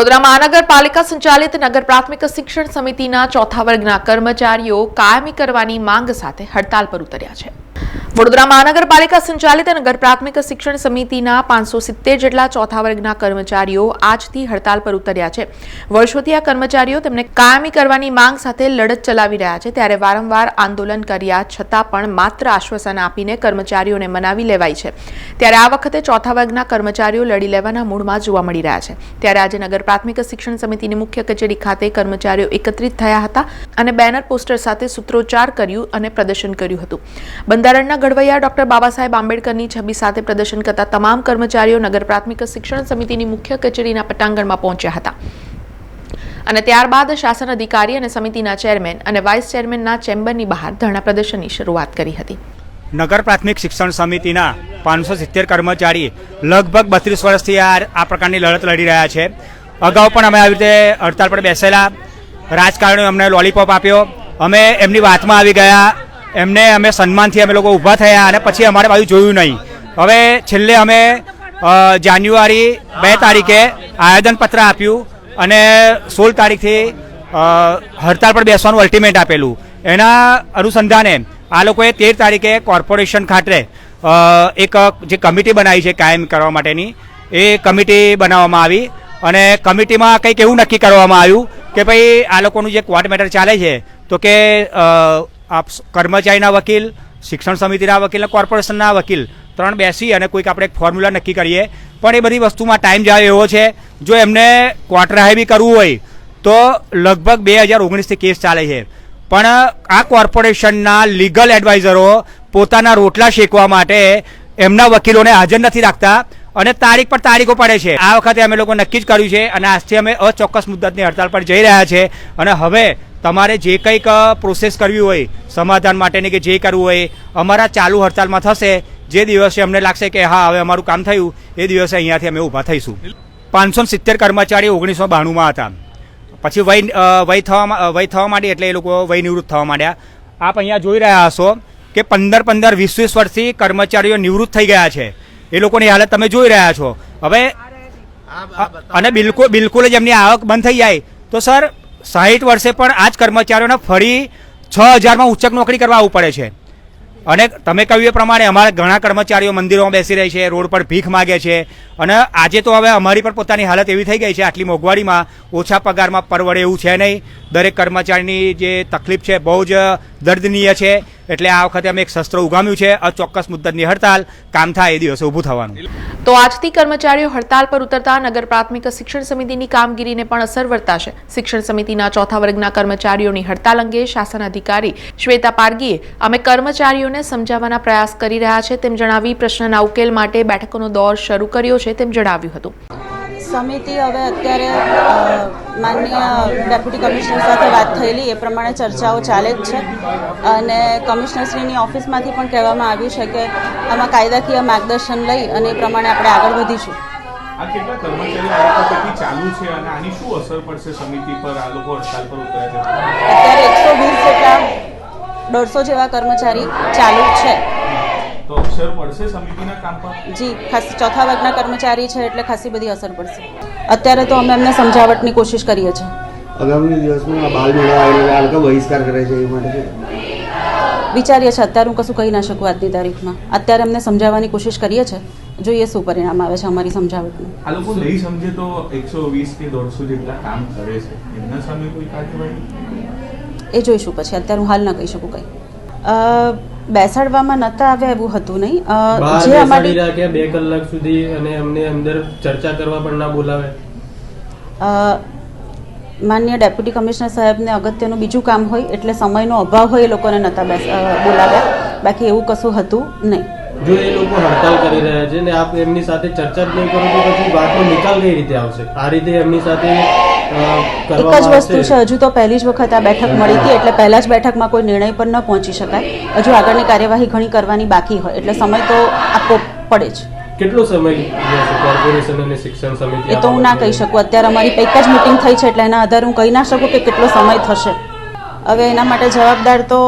વડોદરા મહાનગરપાલિકા સંચાલિત નગર પ્રાથમિક શિક્ષણ સમિતિના ચોથા વર્ગના કર્મચારીઓ કાયમી કરવાની માંગ સાથે હડતાલ પર ઉતર્યા છે. વડોદરા મહાનગરપાલિકા સંચાલિત નગર પ્રાથમિક શિક્ષણ સમિતિના પાંચસો સિત્તેર જેટલા ચોથા વર્ગના કર્મચારીઓ આજથી હડતાલ પર ઉતર્યા છે. વર્ષોથી આ કર્મચારીઓ તેમને કાયમી કરવાની માંગ સાથે લડત ચલાવી રહ્યા છે. ત્યારે વારંવાર આંદોલન કર્યા છતાં પણ માત્ર આશ્વાસન આપીને કર્મચારીઓને મનાવી લેવાય છે. ત્યારે આ વખતે ચોથા વર્ગના કર્મચારીઓ લડી લેવાના મૂડમાં જોવા મળી રહ્યા છે. ત્યારે આજે નગર પ્રાથમિક શિક્ષણ સમિતિની મુખ્ય કચેરી ખાતે કર્મચારીઓ એકત્રિત થયા હતા અને બેનર પોસ્ટર સાથે સૂત્રોચ્ચાર કર્યું અને પ્રદર્શન કર્યું હતું. બંધારણના ઘડવૈયા ડોક્ટર બાબા સાહેબ આંબેડકરની છબી સાથે પ્રદર્શન કરતા તમામ કર્મચારીઓ નગર પ્રાથમિક શિક્ષણ સમિતિની મુખ્ય કચેરીના પટાંગણમાં પહોંચ્યા હતા. અને ત્યારબાદ શાસન અધિકારી અને સમિતિના ચેરમેન અને વાઇસ ચેરમેનના ચેમ્બરની બહાર ધરણા પ્રદર્શનની શરૂઆત કરી હતી. નગર પ્રાથમિક શિક્ષણ સમિતિના પાંચસો સિત્તેર કર્મચારી લગભગ બત્રીસ વર્ષથી આ આ પ્રકારની લડત લડી રહ્યા છે. અગાઉ પણ અમે આવી રીતે હડતાળ પર બેસેલા. રાજકારણીઓ અમને લોલીપોપ આપ્યો. અમે એમની વાતમાં આવી ગયા. એમને અમે સન્માનથી અમે લોકો ઊભા થયા અને પછી અમારે બાજુ જોયું નહીં. હવે છેલ્લે અમે જાન્યુઆરી બે તારીખે આવેદનપત્ર આપ્યું અને સોળ તારીખથી હડતાળ પર બેસવાનું અલ્ટિમેટ આપેલું. એના અનુસંધાને આ લોકોએ તેર તારીખે કોર્પોરેશન ખાતે એક, જે કમિટી બનાવી છે કાયમ કરવા માટેની, એ કમિટી બનાવવામાં આવી અને કમિટીમાં કંઈક એવું નક્કી કરવામાં આવ્યું કે ભાઈ આ લોકોનું જે કોર્ટ મેટર ચાલે છે, તો કે આપ કર્મચારીના વકીલ, શિક્ષણ સમિતિના વકીલ કોર્પોરેશનના વકીલ, ત્રણ બેસી અને કોઈક આપણે એક ફોર્મ્યુલા નક્કી કરીએ. પણ એ બધી વસ્તુમાં ટાઈમ જાય એવો છે. જો એમને ક્વાર્ટર રાહે બી કરવું હોય, તો લગભગ બે હજાર ઓગણીસથી કેસ ચાલે છે. પણ આ કોર્પોરેશનના લીગલ એડવાઇઝરો પોતાના રોટલા શેકવા માટે એમના વકીલોને હાજર નથી રાખતા. અને તારીખ પર તારીખો પડે છે. આ વખતે અમે લોકો નક્કી જ કર્યું છે અને આજથી અમે અચોક્કસ મુદ્દતની હડતાળ પર જઈ રહ્યા છે અને હવે તમારે જે કંઈક પ્રોસેસ કરવી હોય, સમાધાન માટેની કે જે કરવું હોય, અમારા ચાલુ હડતાલમાં થશે. જે દિવસે અમને લાગશે કે હા, હવે અમારું કામ થયું, એ દિવસે અહીંયાથી અમે ઊભા થઈશું. પાંચસો સિત્તેર કર્મચારી ઓગણીસો બાણુંમાં હતા. પછી વય વય થવા વય થવા માંડી એટલે એ લોકો વય નિવૃત્ત થવા માંડ્યા. આપ અહીંયા જોઈ રહ્યા હશો કે પંદર પંદર, વીસ વીસ વર્ષથી કર્મચારીઓ નિવૃત્ત થઈ ગયા છે. એ લોકોની હાલત તમે જોઈ રહ્યા છો. હવે અને બિલકુલ બિલકુલ જ એમની આવક બંધ થઈ જાય. તો સર સાહીઠ વર્ષે પણ આ જ કર્મચારીઓને ફરી છ હજારમાં ઉચ્ચક નોકરી કરવા આવવું પડે છે. અને તમે કહ્યું એ પ્રમાણે અમારા ઘણા કર્મચારીઓ મંદિરોમાં બેસી રહે છે રોડ પર ભીખ માગે છે. અને આજે તો હવે અમારી પણ પોતાની હાલત એવી થઈ ગઈ છે આટલી મોંઘવારીમાં ઓછા પગારમાં પરવડે એવું છે નહીં. દરેક કર્મચારીની જે તકલીફ છે બહુ જ દર્દનીય છે. એટલે આ વખતે અમે એક શસ્ત્ર ઉગામ્યું છે. ચોક્કસ મુદ્દતની હડતાલ કામ થાય એ દિવસે ઊભું થવાનું. તો આજથી કર્મચારીઓ હડતાલ પર ઉતરતા નગર પ્રાથમિક શિક્ષણ સમિતિની કામગીરીને પણ અસર વર્તાશે. શિક્ષણ સમિતિના ચોથા વર્ગના કર્મચારીઓની હડતાલ અંગે શાસન અધિકારી શ્વેતા પારગીએ અમે કર્મચારીઓને સમજાવવાના પ્રયાસ કરી રહ્યા છે તેમ જણાવી પ્રશ્નના ઉકેલ માટે બેઠકોનો દોર શરૂ કર્યો છે તેમ જણાવ્યું હતું. સમિતિ હવે અત્યારે માનનીય ડેપ્યુટી કમિશનર સાથે વાત થયેલી એ પ્રમાણે ચર્ચાઓ ચાલે જ છે. અને કમિશનરશ્રીની ઓફિસમાંથી પણ કહેવામાં આવ્યું છે કે આમાં કાયદાકીય માર્ગદર્શન લઈ અને એ પ્રમાણે આપણે આગળ વધીશું. આ કેટલા કર્મચારીઓ આ ચાલુ છે અને આની શું અસર પડશે સમિતિ પર? આ લોકો હડતાલ પર ઉતર્યા છે. અત્યારે એકસો વીસ જેટલા દોઢસો જેવા કર્મચારી ચાલુ છે. તો અસર પડશે સમિતિના કામ પર? જી ખાસ ચોથા વર્ગના કર્મચારી છે એટલે ખાસી બધી અસર પડશે. અત્યારે તો અમે એમને સમજાવટની કોશિશ કરીએ છીએ. આગામી દિવસમાં આ બાલ મેળા આવેલા આ લોકો બહિષ્કાર કરે છે એ માટે વિચારીએ છીએ અત્યારે હું કશું કહી ના શકું આજની તારીખમાં. અત્યારે અમને સમજાવવાની કોશિશ કરીએ છીએ. જોઈએ શું પરિણામ આવે છે અમારી સમજાવટનું. આ લોકો નહીં સમજે તો એકસો વીસ કે દોઢસો જેટલા કામ કરે છે. એમના સામે કોઈ કાર્યવાહી એ જોઈશું પછી. અત્યારે હું હાલ ના કહી શકું કંઈ. બેસાડવામાં નહોતા આવ્યા એવું હતું નહીં? જે અમારી રાખ્યા બે કલાક સુધી અને અમને અંદર ચર્ચા કરવા પણ ના બોલાવે. માન્ય ડેપ્યુટી કમિશનર સાહેબને અગત્યનું બીજું કામ હોય એટલે સમયનો અભાવ હોય એ લોકોને અ, બોલાવ્યા. બાકી એવું કશું હતું નહીં. જો એ લોકો હડતાલ કરી રહ્યા છે ને આપ એમની સાથે ચર્ચા જ નહીં કરો તો પછી વાતનો નિકાલ કઈ રીતે આવશે? આ રીતે એમની સાથે એક જ વસ્તુ છે હજુ તો પહેલી જ વખત આ બેઠક મળી હતી એટલે પહેલા જ બેઠકમાં કોઈ નિર્ણય પર ન પહોંચી શકાય. હજુ આગળની કાર્યવાહી ઘણી કરવાની બાકી હોય એટલે સમય તો આપવો પડે જ. કેટલો સમય કોર્પોરેશન અને શિક્ષણ સમિતિ એ તો હું ના કહી શકું. અત્યારે અમારી એક જ મીટિંગ થઈ છે એટલે એના આધારે હું કહી ના શકું કે કેટલો સમય થશે. હવે એના માટે જવાબદાર તો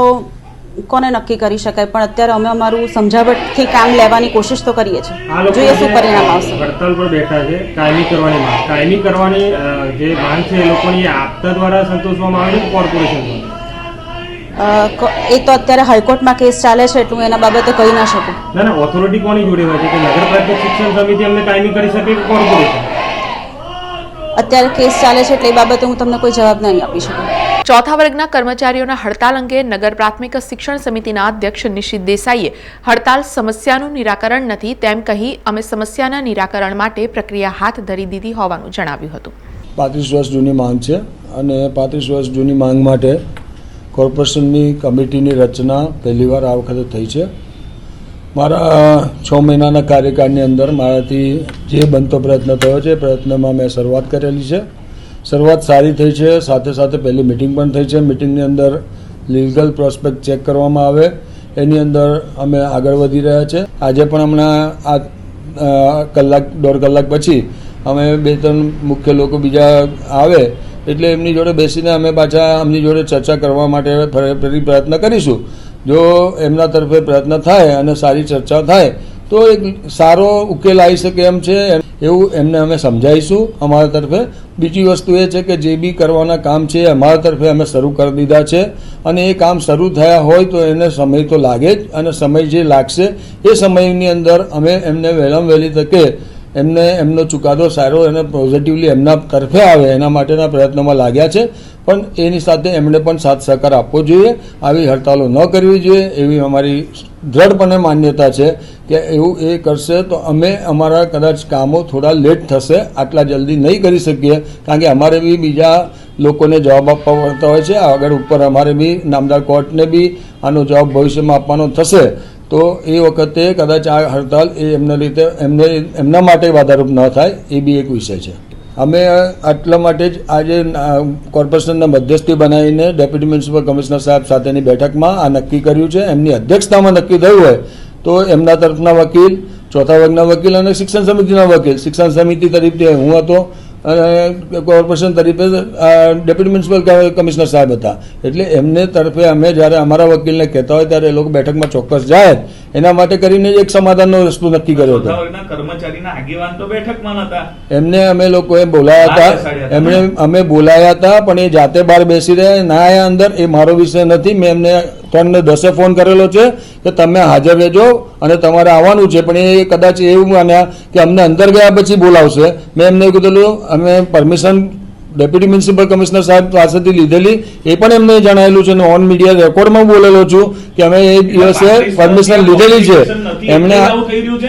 કોને નક્કી કરી શકાય? પણ અત્યારે અમે અમારું સમજાવટથી કામ લેવાની કોશિશ તો કરીએ છીએ. જોઈએ શું પરિણામ આવશે. હડતાલ પર બેઠા છે કાયમી કરવાની માંગ. કાયમી કરવાની જે માંગ છે એ લોકોની આપતા દ્વારા સંતોષવામાં આવે કોર્પોરેશન એ તો અત્યારે હાઈકોર્ટમાં કેસ ચાલે છે એટલું એના બાબતે કહી ના શકું. ના ના ઓથોરિટી કોની જોડે હોય છે? કે નગરપાલિકા શિક્ષણ સમિતિ અમને કાયમી કરી શકે કે કોર્પોરેશન? અત્યારે કેસ ચાલે છે એટલે એ બાબતે હું તમને કોઈ જવાબ નહીં આપી શકું. ચોથા વર્ગના કર્મચારીઓના હડતાલ અંગે નગર પ્રાથમિક શિક્ષણ સમિતિના અધ્યક્ષ નિશિત દેસાઈએ હડતાલ સમસ્યાનું નિરાકરણ નથી તેમ કહી અમે સમસ્યાના નિરાકરણ માટે પ્રક્રિયા હાથ ધરી દીધી હોવાનું જણાવ્યું હતું. પાંત્રીસ વર્ષ જૂની માંગ છે અને પાંત્રીસ વર્ષ જૂની માંગ માટે કોર્પોરેશનની કમિટીની રચના પહેલીવાર આ વખતે થઈ છે. મારા છ મહિનાના કાર્યકાળની અંદર મારાથી જે બનતો પ્રયત્ન થયો છે પ્રયત્નમાં મેં શરૂઆત કરેલી છે. શરૂઆત સારી થઈ છે. સાથે સાથે પહેલી મિટિંગ પણ થઈ છે. મિટિંગની અંદર લીગલ પ્રોસ્પેક્ટ ચેક કરવામાં આવે. એની અંદર અમે આગળ વધી રહ્યા છે. આજે પણ હમણાં આ કલાક, દોઢ કલાક પછી અમે બે ત્રણ મુખ્ય લોકો બીજા આવે એટલે એમની જોડે બેસીને અમે પાછા એમની જોડે ચર્ચા કરવા માટે ફરી પ્રયત્ન કરીશું. જો એમના તરફે પ્રયત્ન થાય અને સારી ચર્ચા થાય, તો એક સારો ઉકેલ આવી શકે એમ છે. એવું એમને અમે સમજાવીશું અમારા તરફે. બીજી વસ્તુ એ છે કે જે બી કરવાના કામ છે અમારા તરફે અમે શરૂ કરી દીધા છે. અને એ કામ શરૂ થયા હોય તો એને સમય તો લાગે જ અને સમય જે લાગશે એ સમયની અંદર અમે એમને વહેલામ વહેલી તકે એમને એમનો ચુકાદો સારો અને પોઝિટિવલી એમના તરફે આવે, એના માટેના પ્રયત્નોમાં લાગ્યા છે. પણ એની સાથે એમણે પણ સાથ સહકાર આપવો જોઈએ. આવી હડતાલો ન કરવી જોઈએ. એવી અમારી દ્રઢપણે માન્યતા છે કે એવું એ કરશે તો અમે અમારા કદાચ કામો થોડા લેટ થશે. આટલા જલ્દી નહીં કરી શકીએ. કારણ કે અમારે બી બીજા લોકોને જવાબ આપવા પડતા હોય છે. આગળ ઉપર અમારે બી નામદાર કોર્ટને બી આનો જવાબ ભવિષ્યમાં આપવાનો થશે. તો એ વખતે કદાચ આ હડતાલ એ એમના રીતે એમને એમના માટે બાધારૂપ ન થાય, એ બી એક વિષય છે. અમે આટલા માટે જ આજે કોર્પોરેશનના મધ્યસ્થી બનાવીને ડેપ્યુટી મ્યુનિસિપલ કમિશનર સાહેબ સાથેની બેઠકમાં આ નક્કી કર્યું છે. એમની અધ્યક્ષતામાં નક્કી થયું હોય તો એમના તરફના વકીલ, ચોથા વર્ગના વકીલ અને શિક્ષણ સમિતિના વકીલ. શિક્ષણ સમિતિ તરીકે હું હતો અને કોર્પોરેશન તરીકે ડેપ્યુટી મ્યુનિસિપલ કમિશનર સાહેબ હતા. એટલે એમને તરફે અમે જ્યારે અમારા વકીલને કહેતા હોય ત્યારે એ લોકો બેઠકમાં ચોક્કસ જાય. એના માટે કરીને એક સમાધાનનો રસ્તો નક્કી કર્યો હતો. એમને અમે લોકોએ બોલાયા હતા. એમણે અમે બોલાયા હતા પણ એ જાતે બહાર બેસી રહ્યા. ના આયા અંદર એ મારો વિષય નથી. મેં એમને ત્રણ ને દસે ફોન કરેલો છે કે તમે હાજર રહેજો અને તમારે આવવાનું છે. પણ એ કદાચ એવું માન્યા કે અમને અંદર ગયા પછી બોલાવશે. મેં એમને કીધેલું અમે પરમિશન ડેપ્યુટી મ્યુનિસિપલ કમિશનર સાહેબ પાસેથી લીધેલી એ પણ એમને જણાવેલું છે અને ઓન મીડિયા રેકોર્ડમાં બોલેલો છું કે અમે એ દિવસે પરમિશન લીધેલી છે. એમને?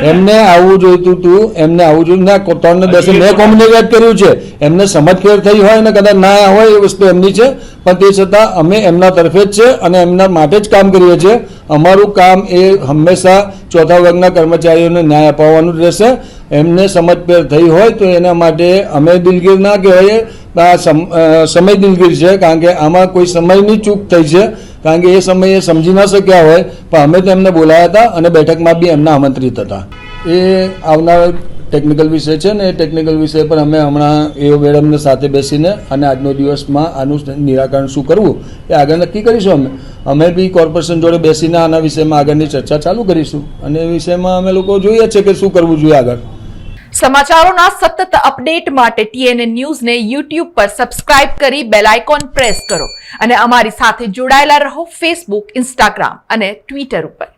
એમને આવવું જોઈતું હતું એમને આવવું જોઈતું ના ત્રણ ને દસે મેં કોમ્યુનિકેટ કર્યું છે. એમને સમજફેર થઈ હોય ને કદાચ ના હોય એ વસ્તુ એમની છે. પણ તે છતાં અમે એમના તરફે જ છે અને એમના માટે જ કામ કરીએ છીએ. અમારું કામ એ હંમેશા ચોથા વર્ગના કર્મચારીઓને ન્યાય અપાવવાનું રહેશે. એમને સમજપેર થઈ હોય તો એના માટે અમે દિલગીર ના કહેવાય. આ સમ- સમય દિલગીર છે, કારણ કે આમાં કોઈ સમયની ચૂક થઈ છે. કારણ કે એ સમયે સમજી ના શક્યા હોય. પણ અમે તો એમને બોલાયા હતા અને બેઠકમાં બી એમના આમંત્રિત હતા. એ આવનાર ટેકનિકલ વિષય છે ને એ ટેકનિકલ વિષય પર અમે હમણાં એ મેડમને સાથે બેસીને અને આજનો દિવસમાં આનું નિરાકરણ શું કરવું એ આગળ નક્કી કરીશું અમે. અમે બી કોર્પોરેશન જોડે બેસીને આના વિષયમાં આગળની ચર્ચા ચાલુ કરીશું અને એ વિષયમાં અમે લોકો જોઈએ છે કે શું કરવું જોઈએ આગળ. સમાચારોના સતત અપડેટ માટે ટીએનએ ન્યૂઝને યુટ્યુબ પર સબસ્ક્રાઇબ કરી બેલ આઇકોન પ્રેસ કરો અને અમારી સાથે જોડાયેલા રહો ફેસબુક, ઇન્સ્ટાગ્રામ અને ટ્વિટર ઉપર.